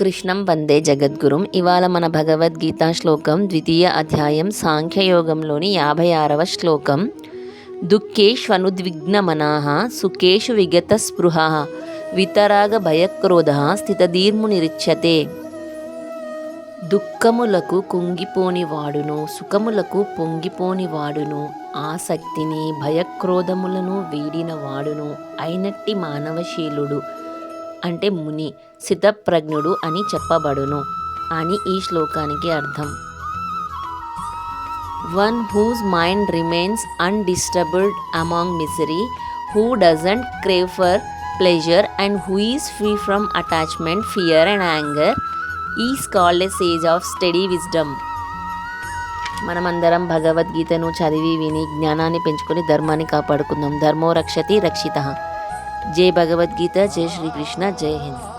కృష్ణం వందే జగద్గురుం. ఇవాళ మన భగవద్గీత శ్లోకం ద్వితీయ అధ్యాయం సాంఖ్యయోగంలోని యాభై ఆరవ శ్లోకం. దుఃఖేష్వనుద్విగ్నమనాః సుఖేషు విగత స్పృహ వితరాగ భయక్రోధ స్థితధీర్మునిరిచ్యతే దుఃఖములకు కుంగిపోని వాడును సుఖములకు పొంగిపోని వాడును ఆసక్తిని భయక్రోధములను వీడిన వాడును అయినట్టి మానవశీలుడు. అంటే ముని సిద్ధప్రజ్ఞుడు అని చెప్పబడును అని ఈ శ్లోకానికి అర్థం. One whose mind remains undisturbed among misery who doesn't crave for pleasure and who is free from attachment fear and anger is called a sage of steady wisdom. మనమందరం భగవద్గీతను చదివి విని జ్ఞానాన్ని పెంచుకొని ధర్మాన్ని కాపాడుకుందాం. ధర్మో రక్షతి రక్షిత. जय भगवत गीता जय श्री कृष्णा जय हिंद।